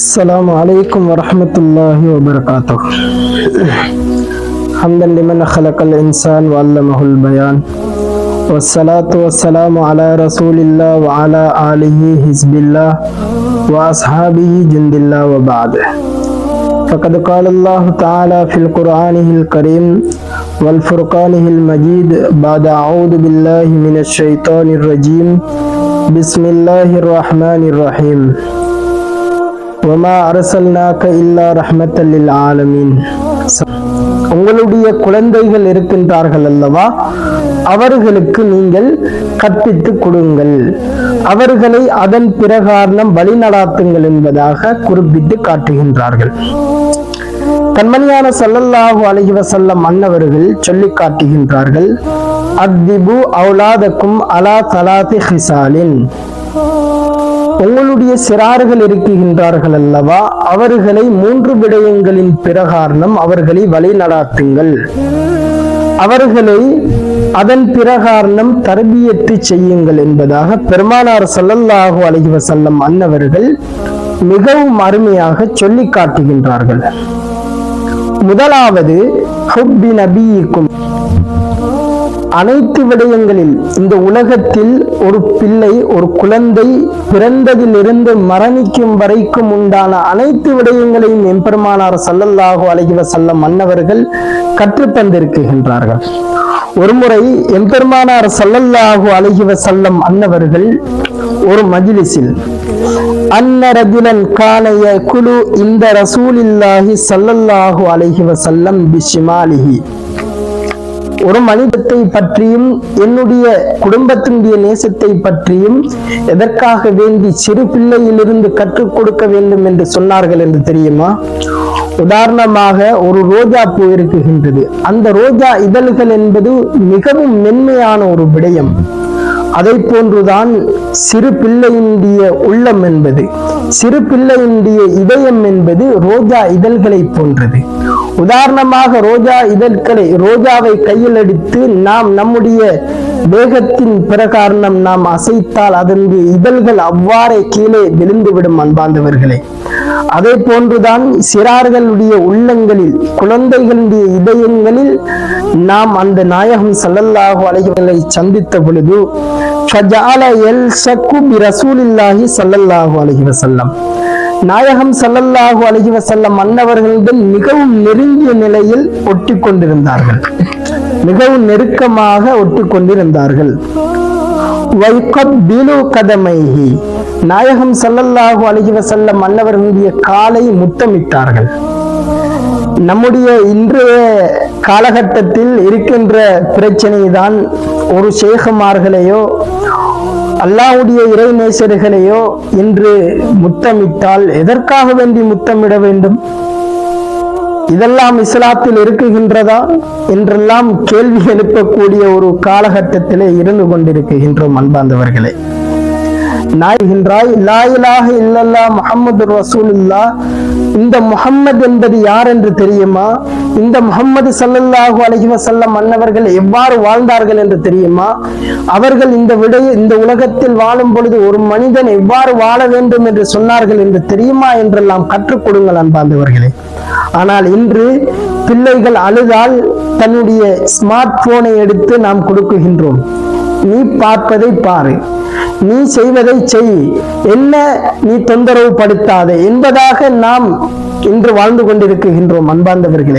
السلام عليكم ورحمة الله وبركاته. حمدا لمن خلق الإنسان وعلمه البيان. والصلاة والسلام على رسول الله وعلى آله حزب الله وأصحابه جند الله وبعد. فقد قال الله تعالى في القرآن الكريم والفرقان المجيد بعد أعوذ بالله من الشيطان الرجيم. بسم الله الرحمن الرحيم. உங்களுடைய குழந்தைகள் இருக்கின்றார்கள் அல்லவா? அவர்களுக்கு நீங்கள் கற்பித்துக் கொடுங்கள். அவர்களை அதன் பிரகாரம் வழிநடாத்துங்கள் என்பதாக குறிப்பிட்டு காட்டுகின்றார்கள். கண்மணியான சல்லல்லாஹு அலஹி செல்ல மன்னவர்கள் சொல்லி காட்டுகின்றார்கள் அத்திபு அவுலாதக்கும் அலா தலாதி ஹிசாலின். உங்களுடைய சிறார்கள் இருக்குகின்றார்கள் அல்லவா? அவர்களை மூன்று விடயங்களின் பிரகாரணம் அவர்களை வழி நடாத்துங்கள் அவர்களை அதன் பிரகாரணம் தர்பியத்து செய்யுங்கள் என்பதாக பெருமானார் சல்லல்லாஹு அலஹி வசல்லம் அன்னவர்கள் மிகவும் அருமையாக சொல்லி காட்டுகின்றார்கள். முதலாவது ஹுப்பி நபியிக்கும் அனைத்து விடயங்களில் இந்த உலகத்தில் ஒரு பிள்ளை ஒரு குழந்தை பிறந்ததிலிருந்து மரணிக்கும் வரைக்கும் உண்டான அனைத்து விடயங்களையும் எம்பெருமானார் சல்லல்லாஹு அழகிவ வஸல்லம் மன்னவர்கள் கற்றுத்தந்திருக்கின்றார்கள் ஒருமுறை எம்பெருமானார் சல்லல்லாஹு அழகிவ செல்லம் அன்னவர்கள் ஒரு மஜ்லிஸில் அன்ன ரஜுலன் கானைய குழு இந்த ரசூலில்லாஹி சல்லல்லாஹு அழகிவ செல்லம் பிஷிமாலிஹி ஒரு மனிதத்தை பற்றியும் என்னுடைய குடும்பத்தினுடைய நேசத்தை பற்றியும் எதற்காக வேண்டி சிறு பிள்ளையிலிருந்து கற்றுக் கொடுக்க வேண்டும் என்று சொன்னார்கள் என்று தெரியுமா? உதாரணமாக ஒரு ரோஜா பூ இருக்குகின்றது. அந்த ரோஜா இதழ்கள் என்பது மிகவும் மென்மையான ஒரு விடயம். அதை போன்றுதான் சிறு பிள்ளையினுடைய உள்ளம் என்பது சிறு பிள்ளையினுடைய இதயம் என்பது ரோஜா இதழ்களை போன்றது. உதாரணமாக ரோஜா இதழ்களை ரோஜாவை கையில் எடுத்து நாம் நம்முடைய வேகத்தின் பிரகாரணம் நாம் அசைத்தால் அதனுடைய இதழ்கள் அவ்வாறே கீழே விழுந்துவிடும் அன்பாந்தவர்களே அதே போன்றுதான் சிறார்களுடைய உள்ளங்களில் குழந்தைகளுடைய இதயங்களில் நாம் அந்த நாயகம் சல்லல்லாஹு அலைகளை சந்தித்த பொழுது ஃபஜால எல் சக்கும் ரசூலில்லாஹி சல்லல்லாஹு அலைஹி வஸல்லம். நாயகம் சல்லல்லாஹு அழகி வசல்லம் மன்னவர்களுடன் மிகவும் நெருங்கிய நிலையில் ஒட்டி கொண்டிருந்தார்கள் மிகவும் நெருக்கமாக ஒட்டி கொண்டிருந்தார்கள் கதமைஹி. நாயகம் சல்லல்லாஹு அழகி வசல்லம் மன்னவர்களுடைய காலை முத்தமிட்டார்கள். நம்முடைய இன்றைய காலகட்டத்தில் இருக்கின்ற பிரச்சனை தான் ஒரு சேகமார்களையோ அல்லாவுடைய இறை நேசர்களையோ என்று முத்தமிட்டால் எதற்காக வேண்டி முத்தமிட வேண்டும்? இதெல்லாம் இஸ்லாத்தில் இருக்குகின்றதா? என்றெல்லாம் கேள்வி எழுப்பக்கூடிய ஒரு காலகட்டத்திலே இருந்து கொண்டிருக்கின்றோம் அன்பாந்தவர்களே நாய்கின்றாய் லாயிலாக இல்லல்லா முகமது ரசூலுல்லா இந்த முகம்மது என்பது யார் என்று தெரியுமா? இந்த முகம்மது சல்லல்லாஹு அலைஹி வஸல்லம் மன்னவர்கள் எவ்வாறு வாழ்ந்தார்கள் என்று தெரியுமா? அவர்கள் இந்த விடைய இந்த உலகத்தில் வாழும் பொழுது ஒரு மனிதன் எவ்வாறு வாழ வேண்டும் என்று சொன்னார்கள் என்று தெரியுமா என்றெல்லாம் கற்றுக் கொடுங்கள் அன்பாந்தவர்களே ஆனால் இன்று பிள்ளைகள் அழுதால் தன்னுடைய ஸ்மார்ட் போனை எடுத்து நாம் கொடுக்குகின்றோம். நீ பார்ப்பதை பாரு. நீ செய்வதை செய். என்ன நீ தொந்தரவு படுத்தாதே என்பதாக நாம் இன்று வாழ்ந்து கொண்டிருக்கின்றோம் அன்பார்ந்தவர்களே.